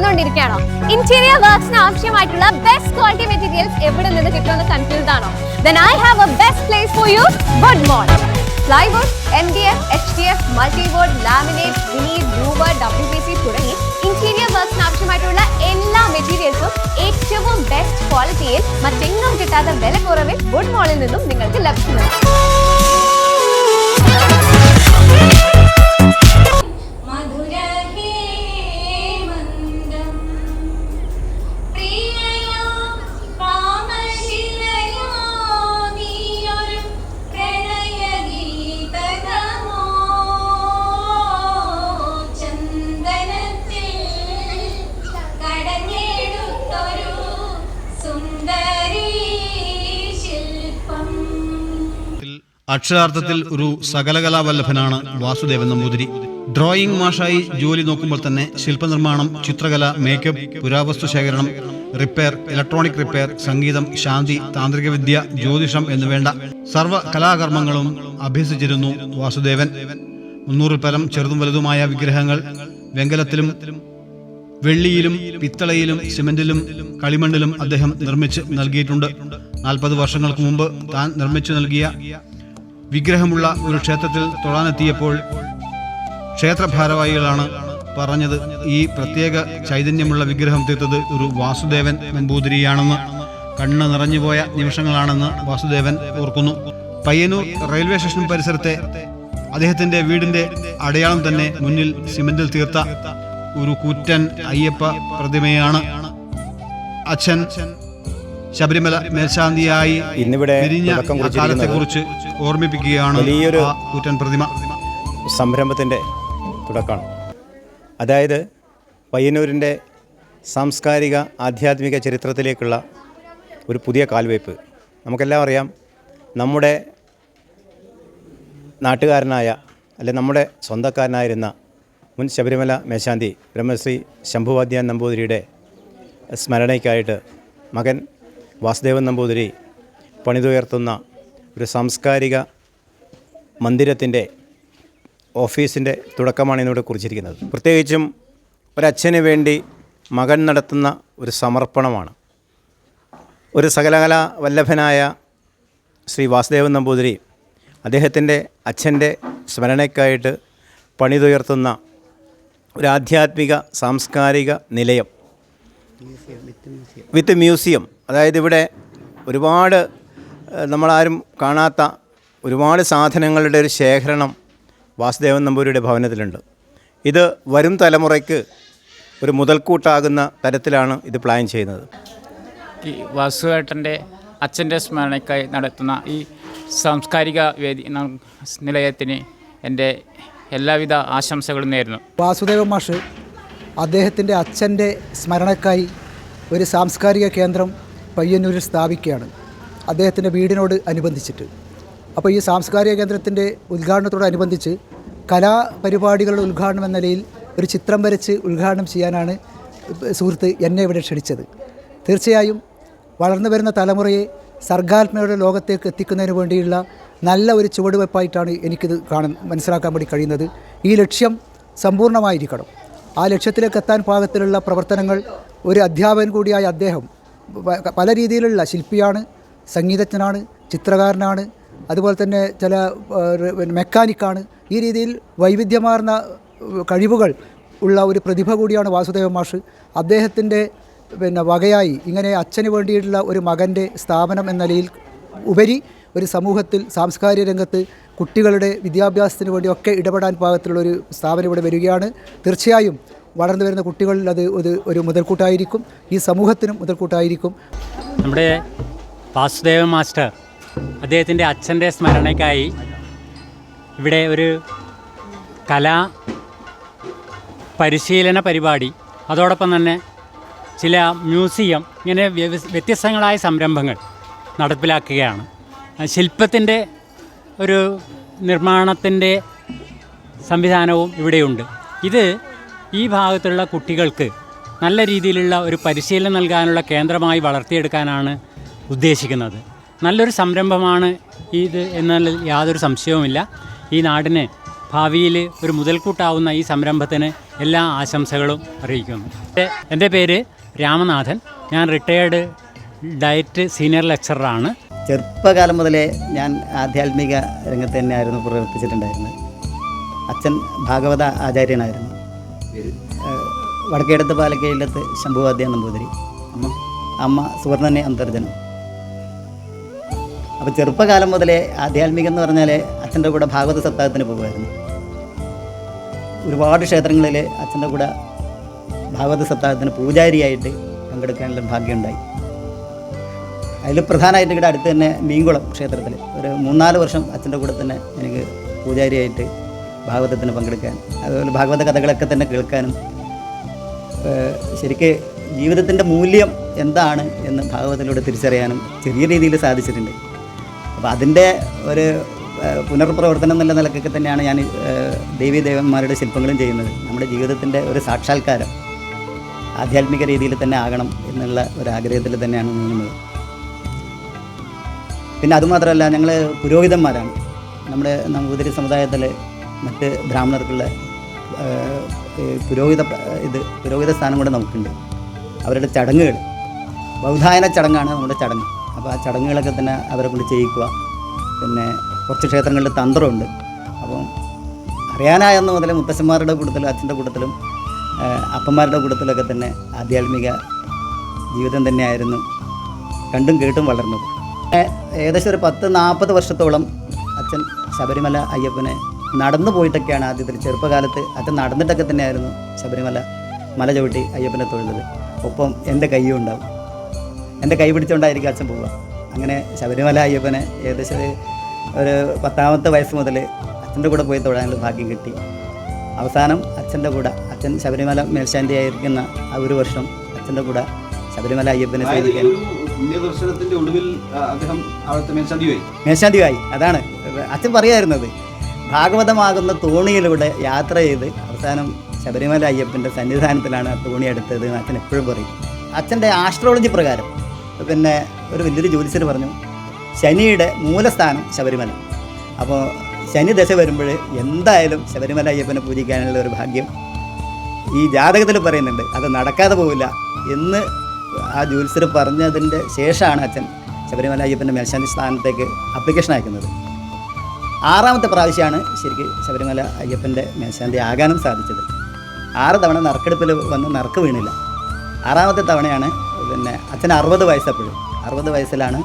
നടന്നുകൊണ്ടിരിക്കുകയാണോ interior വർക്ക്സിന് ആവശ്യമായിട്ടുള്ള best quality materials എവിടെ നിന്ന് കിട്ടുമെന്ന് കൺഫ്യൂസ്ഡ് ആണോ? Then I have a best place for you Wood Mall plywood M D F H D F multiboard laminate veneer ബ്ലൂബർ W P C തുടങ്ങി interior വർക്ക്സിന് ആവശ്യമായിട്ടുള്ള എല്ലാ മെറ്റീരിയൽസും ഏറ്റവും ബെസ്റ്റ് ക്വാളിറ്റിയിൽ മറ്റെങ്ങും കിട്ടാത്ത വില കുറവിൽ ഗുഡ് മോളിൽ നിന്നും നിങ്ങൾക്ക് ലഭിക്കുന്നത് അക്ഷരാർത്ഥത്തിൽ ഒരു സകലകലാവല്ലഭനാണ് വാസുദേവൻ നമ്പൂതിരി. ഡ്രോയിങ് മാഷായി ജോലി നോക്കുമ്പോൾ തന്നെ ശില്പനിർമ്മാണം ചിത്രകല മേക്കപ്പ് പുരാവസ്തു ശേഖരണം റിപ്പയർ ഇലക്ട്രോണിക് റിപ്പയർ സംഗീതം ശാന്തി താന്ത്രികവിദ്യ ജ്യോതിഷം എന്നുവേണ്ട സർവ കലാകർമ്മങ്ങളും അഭ്യസിച്ചിരുന്നു വാസുദേവൻ. മുന്നൂറിൽ പരം ചെറുതും വലുതുമായ വിഗ്രഹങ്ങൾ വെങ്കലത്തിലും വെള്ളിയിലും പിത്തളയിലും സിമന്റിലും കളിമണ്ണിലും അദ്ദേഹം നിർമ്മിച്ച് നൽകിയിട്ടുണ്ട്. നാൽപ്പത് വർഷങ്ങൾക്ക് മുമ്പ് താൻ നിർമ്മിച്ചു നൽകിയ വിഗ്രഹമുള്ള ഒരു ക്ഷേത്രത്തിൽ തൊഴാനെത്തിയപ്പോൾ ക്ഷേത്ര ഭാരവാഹികളാണ് പറഞ്ഞത് ഈ പ്രത്യേക ചൈതന്യമുള്ള വിഗ്രഹം തീർത്തത് ഒരു വാസുദേവൻ നമ്പൂതിരിയാണെന്ന്. കണ്ണ് നിറഞ്ഞുപോയ നിമിഷങ്ങളാണെന്ന് വാസുദേവൻ ഓർക്കുന്നു. പയ്യന്നൂർ റെയിൽവേ സ്റ്റേഷൻ പരിസരത്തെ അദ്ദേഹത്തിന്റെ വീടിന്റെ അടയാളം തന്നെ മുന്നിൽ സിമന്റിൽ തീർത്ത ഒരു കൂറ്റൻ അയ്യപ്പ പ്രതിമയാണ്. അച്ഛൻ ശബരിമല മേൽശാന്തിയായി പിരിഞ്ഞ തുടക്കം കുറിച്ച് ഓർമ്മിപ്പിക്കുകയാണ് വലിയൊരു കൂറ്റൻ പ്രതിമ. സംരംഭത്തിന്റെ തുടക്കമാണ്. അതായത് പയ്യന്നൂരിന്റെ സാംസ്കാരിക ആധ്യാത്മിക ചരിത്രത്തിലേക്കുള്ള ഒരു പുതിയ കാൽവയ്പ്. നമുക്കെല്ലാം അറിയാം നമ്മുടെ നാട്ടുകാരനായ അല്ലെ നമ്മുടെ സ്വന്തക്കാരനായിരുന്ന മുൻ ശബരിമല മേശാന്തി ബ്രഹ്മശ്രീ ശംഭുവാദ്യാൻ നമ്പൂതിരിയുടെ സ്മരണയ്ക്കായിട്ട് മകൻ വാസുദേവൻ നമ്പൂതിരി പണിതുയർത്തുന്ന ഒരു സാംസ്കാരിക മന്ദിരത്തിന്റെ ഓഫീസിന്റെ തുടക്കമാണ് ഇന്നിവിടെ കുറിച്ചിരിക്കുന്നത്. പ്രത്യേകിച്ചും ഒരച്ഛന് വേണ്ടി മകൻ നടത്തുന്ന ഒരു സമർപ്പണമാണ്. ഒരു സകലകല വല്ലഭനായ ശ്രീ വാസുദേവൻ നമ്പൂതിരി അദ്ദേഹത്തിന്റെ അച്ഛന്റെ സ്മരണയ്ക്കായിട്ട് പണിതുയർത്തുന്ന ഒരു ആധ്യാത്മിക സാംസ്കാരിക നിലയം. With museum. അതായത് ഇവിടെ ഒരുപാട് നമ്മളാരും കാണാത്ത ഒരുപാട് സാധനങ്ങളുടെ ഒരു ശേഖരണം വാസുദേവൻ നമ്പൂരിയുടെ ഭവനത്തിലുണ്ട്. ഇത് വരും തലമുറയ്ക്ക് ഒരു മുതൽക്കൂട്ടാകുന്ന തരത്തിലാണ് ഇത് പ്ലാൻ ചെയ്യുന്നത്. ഈ വാസുവേട്ടന്റെ അച്ഛന്റെ സ്മരണയ്ക്കായി നടത്തുന്ന ഈ സാംസ്കാരിക വേദി നിലയത്തിന് എന്റെ എല്ലാവിധ ആശംസകളും നേരുന്നു. വാസുദേവ മാഷ് അദ്ദേഹത്തിന്റെ അച്ഛന്റെ സ്മരണക്കായി ഒരു സാംസ്കാരിക കേന്ദ്രം പയ്യന്നൂരിൽ സ്ഥാപിക്കുകയാണ്. അദ്ദേഹത്തിന്റെ വീടിനോട് അനുബന്ധിച്ചിട്ട്. അപ്പോൾ ഈ സാംസ്കാരിക കേന്ദ്രത്തിന്റെ ഉദ്ഘാടനത്തോടനുബന്ധിച്ച് കലാപരിപാടികളുടെ ഉദ്ഘാടനം എന്ന നിലയിൽ ഒരു ചിത്രം വരച്ച് ഉദ്ഘാടനം ചെയ്യാനാണ് സുഹൃത്ത് എന്നെ ഇവിടെ ക്ഷണിച്ചത്. തീർച്ചയായും വളർന്നു വരുന്ന തലമുറയെ സർഗാത്മകയുടെ ലോകത്തേക്ക് എത്തിക്കുന്നതിന് വേണ്ടിയുള്ള നല്ല ഒരു ചുവടുവയ്പ്പായിട്ടാണ് എനിക്കിത് കാണാൻ മനസ്സിലാക്കാൻ വേണ്ടി കഴിയുന്നത്. ഈ ലക്ഷ്യം സമ്പൂർണമായിരിക്കണം ആ ലക്ഷ്യത്തിലേക്ക് എത്താൻ പാകത്തിലുള്ള പ്രവർത്തനങ്ങൾ ഒരു അധ്യാപകൻ കൂടിയായ അദ്ദേഹം പല രീതിയിലുള്ള ശില്പിയാണ് സംഗീതജ്ഞനാണ് ചിത്രകാരനാണ് അതുപോലെ തന്നെ ചില മെക്കാനിക്കാണ്. ഈ രീതിയിൽ വൈവിധ്യമാർന്ന കഴിവുകൾ ഉള്ള ഒരു പ്രതിഭ കൂടിയാണ് വാസുദേവ മാഷ്. അദ്ദേഹത്തിന്റെ പിന്നെ വകയായി ഇങ്ങനെ അച്ഛന് വേണ്ടിയിട്ടുള്ള ഒരു മകന്റെ സ്ഥാപനം എന്ന നിലയിൽ ഉപരി ഒരു സമൂഹത്തിൽ സാംസ്കാരിക രംഗത്ത് കുട്ടികളുടെ വിദ്യാഭ്യാസത്തിന് വേണ്ടിയൊക്കെ ഇടപെടാൻ പാകത്തിലുള്ള ഒരു സ്ഥാപനം ഇവിടെ വരികയാണ്. തീർച്ചയായും വളർന്നു വരുന്ന കുട്ടികളിൽ അത് ഒരു ഒരു മുതൽക്കൂട്ടായിരിക്കും. ഈ സമൂഹത്തിനും മുതൽക്കൂട്ടായിരിക്കും. നമ്മുടെ വാസുദേവ മാസ്റ്റർ അദ്ദേഹത്തിന്റെ അച്ഛന്റെ സ്മരണയ്ക്കായി ഇവിടെ ഒരു കലാ പരിശീലന പരിപാടി അതോടൊപ്പം തന്നെ ചില മ്യൂസിയം ഇങ്ങനെ വ്യത്യസ്തങ്ങളായ സംരംഭങ്ങൾ നടപ്പിലാക്കുകയാണ്. ശില്പത്തിന്റെ ഒരു നിർമ്മാണത്തിന്റെ സംവിധാനവും ഇവിടെയുണ്ട്. ഇത് ഈ ഭാഗത്തുള്ള കുട്ടികൾക്ക് നല്ല രീതിയിലുള്ള ഒരു പരിശീലനം നൽകാനുള്ള കേന്ദ്രമായി വളർത്തിയെടുക്കാനാണ് ഉദ്ദേശിക്കുന്നത്. നല്ലൊരു സംരംഭമാണ് ഇത് എന്നതിൽ യാതൊരു സംശയവുമില്ല. ഈ നാടിന് ഭാവിയിൽ ഒരു മുതൽക്കൂട്ടാവുന്ന ഈ സംരംഭത്തിന് എല്ലാ ആശംസകളും അറിയിക്കുന്നു. എന്റെ- പേര് രാമനാഥൻ. ഞാൻ റിട്ടയേർഡ് ഡയറ്റ് സീനിയർ ലെക്ചറാണ് ചെറുപ്പകാലം മുതലേ ഞാൻ ആധ്യാത്മിക രംഗത്ത് തന്നെയായിരുന്നു പ്രവർത്തിച്ചിട്ടുണ്ടായിരുന്നത്. അച്ഛൻ ഭാഗവത ആചാര്യനായിരുന്നു. വടക്കേടത്ത് പാലക്കയിലത്ത് ശംഭുവാദ്യ നമ്പൂതിരി. അമ്മ അമ്മ സുവർണനെ അന്തർജനം. അപ്പോൾ ചെറുപ്പകാലം മുതലേ ആധ്യാത്മികം എന്ന് പറഞ്ഞാൽ അച്ഛന്റെ കൂടെ ഭാഗവത സപ്താഹത്തിന് പോകുമായിരുന്നു. ഒരുപാട് ക്ഷേത്രങ്ങളിൽ അച്ഛന്റെ കൂടെ ഭാഗവത സപ്താഹത്തിന് പൂജാരിയായിട്ട് പങ്കെടുക്കാനുള്ള ഭാഗ്യമുണ്ടായി അതിൽ പ്രധാനമായിട്ട് ഇവിടെ അടുത്ത് തന്നെ മീൻകുളം ക്ഷേത്രത്തിൽ ഒരു മൂന്നാൽ വർഷം അച്ഛന്റെ കൂടെ തന്നെ എനിക്ക് പൂജാരിയായിട്ട് ഭാഗവതത്തിന് പങ്കെടുക്കാൻ അതുപോലെ ഭാഗവത കഥകളൊക്കെ തന്നെ കേൾക്കാനും ശരിക്ക് ജീവിതത്തിന്റെ മൂല്യം എന്താണ് എന്ന് ഭാഗവതത്തിലൂടെ തിരിച്ചറിയാനും ചെറിയ രീതിയിൽ സാധിച്ചിട്ടുണ്ട്. അപ്പോൾ അതിന്റെ ഒരു പുനർപ്രവർത്തനം എന്നുള്ള നിലക്കൊക്കെ തന്നെയാണ് ഞാൻ ദേവി ദേവീ ദേവന്മാരുടെ ശില്പങ്ങളും ചെയ്യുന്നത്. നമ്മുടെ ജീവിതത്തിന്റെ ഒരു സാക്ഷാത്കാരം ആധ്യാത്മിക രീതിയിൽ തന്നെ ആകണം എന്നുള്ള ഒരു ആഗ്രഹത്തിൽ തന്നെയാണ് നീങ്ങുന്നത് പിന്നെ അതുമാത്രമല്ല ഞങ്ങൾ പുരോഹിതന്മാരാണ്. നമ്മുടെ നമ്പൂതിരി സമുദായത്തിൽ മറ്റ് ബ്രാഹ്മണർക്കുള്ള പുരോഹിത ഇത് പുരോഹിത സ്ഥാനം കൂടെ നമുക്കുണ്ട്. അവരുടെ ചടങ്ങുകൾ ബൗദ്ധായന ചടങ്ങാണ് നമ്മുടെ ചടങ്ങ്. അപ്പോൾ ആ ചടങ്ങുകളൊക്കെ തന്നെ അവരെ കൊണ്ട് ചെയ്യിക്കുക. പിന്നെ കുറച്ച് ക്ഷേത്രങ്ങളിൽ തന്ത്രമുണ്ട്. അപ്പം അറിയാനായെന്ന് മുതൽ മുത്തശ്ശന്മാരുടെ കൂട്ടത്തിലും അച്ഛന്റെ കൂട്ടത്തിലും അപ്പന്മാരുടെ കൂട്ടത്തിലൊക്കെ തന്നെ ആധ്യാത്മിക ജീവിതം തന്നെയായിരുന്നു കണ്ടും കേട്ടും വളർന്നത്. ഏകദേശം ഒരു പത്ത് നാൽപ്പത് വർഷത്തോളം അച്ഛൻ ശബരിമല അയ്യപ്പനെ നടന്നു പോയിട്ടൊക്കെയാണ് ആദ്യത്തിൽ ചെറുപ്പകാലത്ത് അച്ഛൻ നടന്നിട്ടൊക്കെ തന്നെയായിരുന്നു ശബരിമല മല ചവിട്ടി അയ്യപ്പനെ തൊഴുന്നത്. ഒപ്പം എന്റെ കയ്യും ഉണ്ടാവും. എന്റെ കൈ പിടിച്ചുകൊണ്ടായിരിക്കും അച്ഛൻ പോവുക. അങ്ങനെ ശബരിമല അയ്യപ്പനെ ഏകദേശം ഒരു- പത്താമത്തെ വയസ്സ് മുതൽ അച്ഛന്റെ കൂടെ പോയി തൊഴാനുള്ള ഭാഗ്യം കിട്ടി. അവസാനം അച്ഛന്റെ കൂടെ അച്ഛൻ ശബരിമല മേൽശാന്തി ആയിരിക്കുന്ന ആ ഒരു വർഷം അച്ഛന്റെ കൂടെ ശബരിമല അയ്യപ്പനെ സേവിക്കാൻ ദർശനത്തിന്റെ ഒടുവിൽ അദ്ദേഹം അവിടുത്തെ മേൽശാന്തിയായി മേൽശാന്തിയായി അതാണ് അച്ഛൻ പറയായിരുന്നത് ഭാഗവതമാകുന്ന തോണിയിലൂടെ യാത്ര ചെയ്ത് അവസാനം ശബരിമല അയ്യപ്പന്റെ സന്നിധാനത്തിലാണ് ആ തോണി എടുത്തത് എന്ന് അച്ഛൻ എപ്പോഴും പറയും. അച്ഛന്റെ ആസ്ട്രോളജി പ്രകാരം പിന്നെ ഒരു വലിയൊരു ജ്യോതിഷർ പറഞ്ഞു ശനിയുടെ മൂലസ്ഥാനം ശബരിമല. അപ്പോൾ ശനി ദശ വരുമ്പോൾ എന്തായാലും ശബരിമല അയ്യപ്പനെ പൂജിക്കാനുള്ള ഒരു ഭാഗ്യം ഈ ജാതകത്തിൽ പറയുന്നുണ്ട്. അത് നടക്കാതെ പോവില്ല എന്ന് ആ ജ്യോത്സ്യർ പറഞ്ഞതിന്റെ ശേഷമാണ് അച്ഛൻ ശബരിമല അയ്യപ്പന്റെ മേൽശാന്തി സ്ഥാനത്തേക്ക് അപ്ലിക്കേഷൻ അയക്കുന്നത്. ആറാമത്തെ പ്രാവശ്യമാണ് ശരിക്ക് ശബരിമല അയ്യപ്പന്റെ മേൽശാന്തി ആകാനും സാധിച്ചത്. ആറ് തവണ നറുക്കെടുപ്പിൽ വന്ന് നറുക്ക് വീണില്ല. ആറാമത്തെ തവണയാണ് പിന്നെ അച്ഛൻ അറുപത് വയസ്സപ്പോഴും. അറുപത് വയസ്സിലാണ്.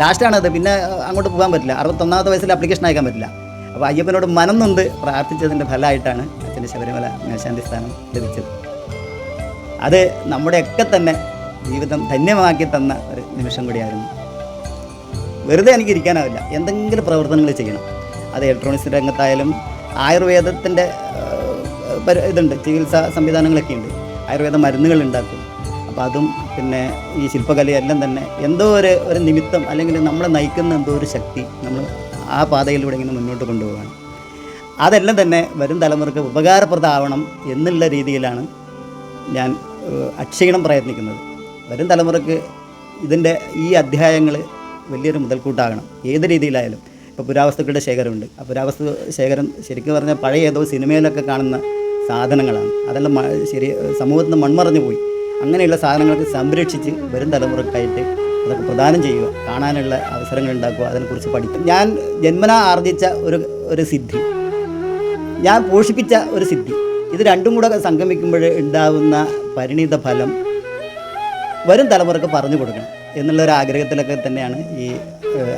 ലാസ്റ്റാണ് അത് പിന്നെ അങ്ങോട്ട് പോകാൻ പറ്റില്ല. അറുപത്തൊന്നാമത്തെ വയസ്സിൽ അപ്ലിക്കേഷൻ അയക്കാൻ പറ്റില്ല. അപ്പോൾ അയ്യപ്പനോട് മനം നൊന്ത് പ്രാർത്ഥിച്ചതിന്റെ ഫലമായിട്ടാണ് അച്ഛന്റെ ശബരിമല മേൽശാന്തി സ്ഥാനം ലഭിച്ചത്. അത് നമ്മുടെയൊക്കെ തന്നെ ജീവിതം ധന്യമാക്കി തന്ന ഒരു നിമിഷം കൂടിയായിരുന്നു. വെറുതെ എനിക്ക് ഇരിക്കാനാവില്ല. എന്തെങ്കിലും പ്രവർത്തനങ്ങൾ ചെയ്യണം. അത് ഇലക്ട്രോണിക്സ് രംഗത്തായാലും ആയുർവേദത്തിന്റെ ഇതുണ്ട്. ചികിത്സാ സംവിധാനങ്ങളൊക്കെ ഉണ്ട് ആയുർവേദ മരുന്നുകൾ ഉണ്ടാക്കും. അപ്പോൾ അതും പിന്നെ ഈ ശില്പകലയെല്ലാം തന്നെ എന്തോ ഒരു ഒരു നിമിത്തം അല്ലെങ്കിൽ നമ്മളെ നയിക്കുന്ന എന്തോ ഒരു ശക്തി നമ്മൾ ആ പാതയിലൂടെ ഇങ്ങനെ മുന്നോട്ട് കൊണ്ടുപോവുകയാണ് അതെല്ലാം തന്നെ വരും തലമുറയ്ക്ക് ഉപകാരപ്രദമാവണം എന്നുള്ള രീതിയിലാണ് ഞാൻ അക്ഷീണം പ്രയത്നിക്കുന്നത്. വരും തലമുറയ്ക്ക് ഇതിന്റെ ഈ അധ്യായങ്ങൾ വലിയൊരു മുതൽക്കൂട്ടാകണം. ഏത് രീതിയിലായാലും. ഇപ്പോൾ പുരാവസ്തുക്കളുടെ ശേഖരമുണ്ട്. ആ പുരാവസ്തു ശേഖരം ശരിക്കും പറഞ്ഞാൽ പഴയ ഏതോ സിനിമയിലൊക്കെ കാണുന്ന സാധനങ്ങളാണ്. അതെല്ലാം ശരി സമൂഹത്തിൽ നിന്ന് മൺമറഞ്ഞു പോയി. അങ്ങനെയുള്ള സാധനങ്ങൾക്ക് സംരക്ഷിച്ച് വരും തലമുറക്കായിട്ട് അതൊക്കെ പ്രദാനം ചെയ്യുക കാണാനുള്ള അവസരങ്ങൾ ഉണ്ടാക്കുക അതിനെക്കുറിച്ച് പഠിക്കുക. ഞാൻ ജന്മന ആർജിച്ച ഒരു ഒരു സിദ്ധി. ഞാൻ പോഷിപ്പിച്ച ഒരു സിദ്ധി. ഇത് രണ്ടും കൂടെ സംഗമിക്കുമ്പോൾ ഉണ്ടാവുന്ന പരിണിത ഫലം വരും തലമുറയ്ക്ക് പറഞ്ഞു കൊടുക്കണം എന്നുള്ള ഒരു ആഗ്രഹത്തിലൊക്കെ തന്നെയാണ് ഈ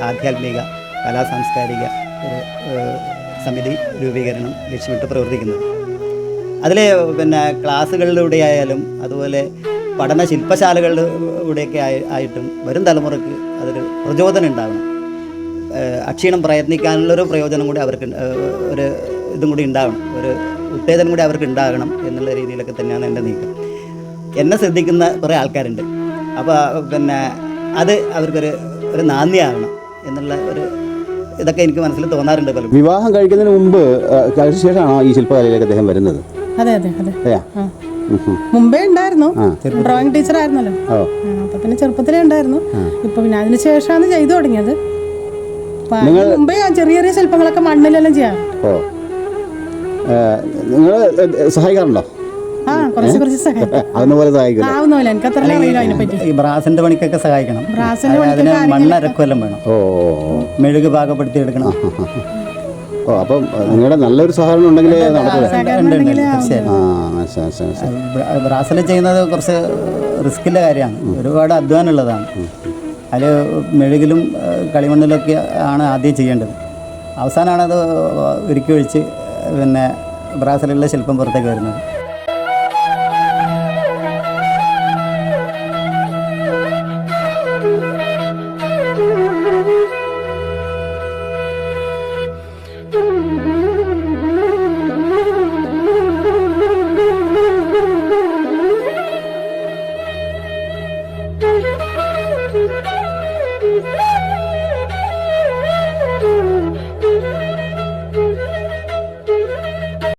ആധ്യാത്മിക കലാ സാംസ്കാരിക സമിതി രൂപീകരണം ലക്ഷ്യമിട്ട് പ്രവർത്തിക്കുന്നത്. അതിൽ പിന്നെ ക്ലാസ്സുകളിലൂടെ ആയാലും അതുപോലെ പഠന ശില്പശാലകളിലൂടെയൊക്കെ ആയി ആയിട്ടും വരും തലമുറയ്ക്ക് അതൊരു പ്രചോദനം ഉണ്ടാകും അക്ഷീണം പ്രയത്നിക്കാനുള്ളൊരു പ്രയോജനം കൂടി അവർക്ക് ഒരു ഇതും കൂടി ഉണ്ടാവണം. ഒരു ഉത്തേജനം കൂടി അവർക്ക് ഉണ്ടാകണം എന്നുള്ള രീതിയിലൊക്കെ തന്നെയാണ് എന്റെ നീക്കം. എന്നെ ശ്രദ്ധിക്കുന്ന കുറേ ആൾക്കാരുണ്ട്. അപ്പോൾ പിന്നെ അത് അവർക്കൊരു ഒരു നാന്ദിയാകണം എന്നുള്ള ഒരു ഇതൊക്കെ എനിക്ക് മനസ്സിൽ തോന്നാറുണ്ട് പലരും വിവാഹം കഴിക്കുന്നതിന് മുമ്പ് ശേഷമാണോ ഈ ശില്പകലയിലേക്ക് അദ്ദേഹം വരുന്നത്? അതെ അതെ അതെ. മുമ്പേ ഉണ്ടായിരുന്നു. ഡ്രോയിങ് ടീച്ചർ ആയിരുന്നല്ലോ. അപ്പൊ പിന്നെ ചെറുപ്പത്തിലേ ഉണ്ടായിരുന്നു. ഇപ്പൊ പിന്നെ അതിന് ശേഷമാണ് ചെയ്തു തുടങ്ങിയത്. നിങ്ങൾ- മുമ്പേ ഞാൻ ചെറിയ ചെറിയ ശില്പങ്ങളൊക്കെ മണ്ണിലെല്ലാം ചെയ്യാം. ഓ. നിങ്ങൾ സഹായിക്കാറുണ്ടോ? ഈ ബ്രാസിന്റെ പണിക്കൊക്കെ സഹായിക്കണം. ബ്രാസിന്റെ അത് അതിന് മണ്ണരക്കുമെല്ലാം വേണം. മെഴുക് പാകപ്പെടുത്തി എടുക്കണം ഓ. അപ്പം നിങ്ങളുടെ നല്ലൊരു സഹകരണം ഉണ്ടെങ്കിലേ ബ്രാസിൽ ചെയ്യുന്നത് കുറച്ച് റിസ്കിന്റെ കാര്യമാണ്. ഒരുപാട് അധ്വാനമുള്ളതാണ്. അതിൽ മെഴുകിലും കളിമണ്ണിലൊക്കെ ആണ് ആദ്യം ചെയ്യേണ്ടത്. അവസാനമാണത് ഒരുക്കി ഉരുക്കി ഒഴിച്ച് പിന്നെ ബ്രാസിലുള്ള ശില്പം പുറത്തേക്ക് വരുന്നത്.